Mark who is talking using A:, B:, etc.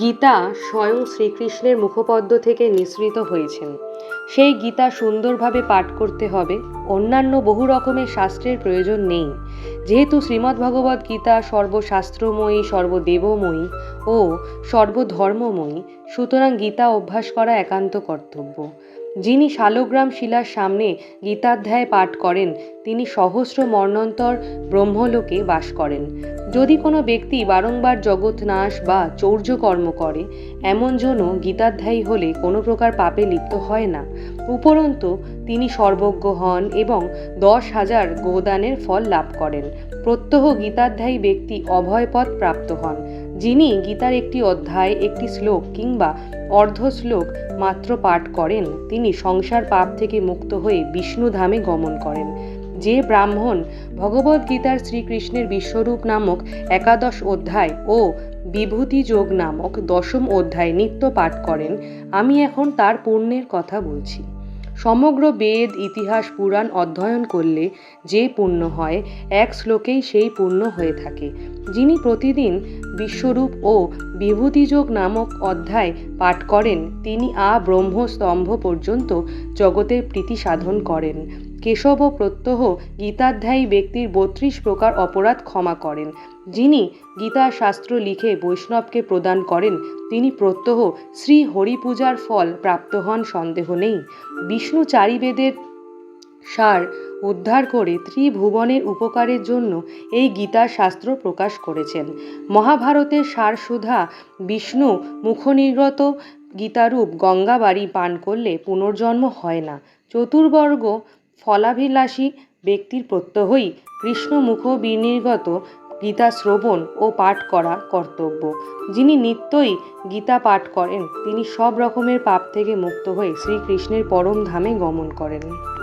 A: গীতা স্বয়ং শ্রীকৃষ্ণের মুখপদ্ম থেকে নিঃসৃত হয়েছেন। সেই গীতা সুন্দরভাবে পাঠ করতে হবে। অন্যান্য বহু রকমের শাস্ত্রের প্রয়োজন নেই। যেহেতু শ্রীমদ্ ভগবত গীতা সর্বশাস্ত্রময়ী, সর্বদেবময়ী ও সর্বধর্মময়ী, সুতরাং গীতা অভ্যাস করা একান্ত কর্তব্য। যিনি শালগ্রাম শিলার সামনে গীতাধ্যায় পাঠ করেন, তিনি সহস্র মর্ণন্তর ব্রহ্মলোকে বাস করেন। যদি কোনো ব্যক্তি বারংবার জগৎ নাশ বা চৌর্যকর্ম করে, এমন জন গীতাধ্যায়ী হলে কোনো প্রকার পাপে লিপ্ত হয় না। উপরন্তু, তিনি সর্বজ্ঞ হন এবং দশ হাজার গোদানের ফল লাভ করেন। প্রত্যহ গীতাধ্যায়ী ব্যক্তি অভয়পদ প্রাপ্ত হন। যিনি গীতার একটি অধ্যায়, একটি শ্লোক কিংবা অর্ধ শ্লোক মাত্র পাঠ করেন, তিনি সংসার পাপ থেকে মুক্ত হয়ে বিষ্ণুধামে গমন করেন। যে ব্রাহ্মণ ভগবদ্গীতার শ্রীকৃষ্ণের বিশ্বরূপ নামক একাদশ অধ্যায় ও বিভূতি যোগ নামক দশম অধ্যায় নিত্য পাঠ করেন, আমি এখন তার পুণ্যের কথা বলছি। সমগ্র বেদ, ইতিহাস, পুরাণ অধ্যয়ন করলে যে পূর্ণ হয়, এক শ্লোকেই সেই পূর্ণ হয়ে থাকে। যিনি প্রতিদিন বিশ্বরূপ ও বিভূতিযোগ নামক অধ্যায় পাঠ করেন, তিনি আ ব্রহ্মস্তম্ভ পর্যন্ত জগতের প্রীতি সাধন করেন। কেশব প্রত্যহ গীতাধ্যায়ী ব্যক্তির বত্রিশ প্রকার অপরাধ ক্ষমা করেন। যিনি গীতা শাস্ত্র লিখে বৈষ্ণবকে প্রদান করেন, তিনি প্রত্যহ শ্রী হরিপূজার ফল প্রাপ্ত হন, সন্দেহ নেই। বিষ্ণু চারিবেদের সার উদ্ধার করে ত্রিভুবনের উপকারের জন্য এই গীতা শাস্ত্র প্রকাশ করেছেন। মহাভারতের সারসুধা বিষ্ণু মুখনির্গত গীতারূপ গঙ্গাবাড়ি পান করলে পুনর্জন্ম হয় না। চতুর্বর্গ ফলাভিলাষী ব্যক্তির প্রত্যহই কৃষ্ণ মুখ বিনির্গত গীতা শ্রবণ ও পাঠ করা কর্তব্য। যিনি নিত্যই গীতা পাঠ করেন, তিনি সব রকমের পাপ থেকে মুক্ত হয়ে শ্রীকৃষ্ণের পরম ধামে গমন করেন।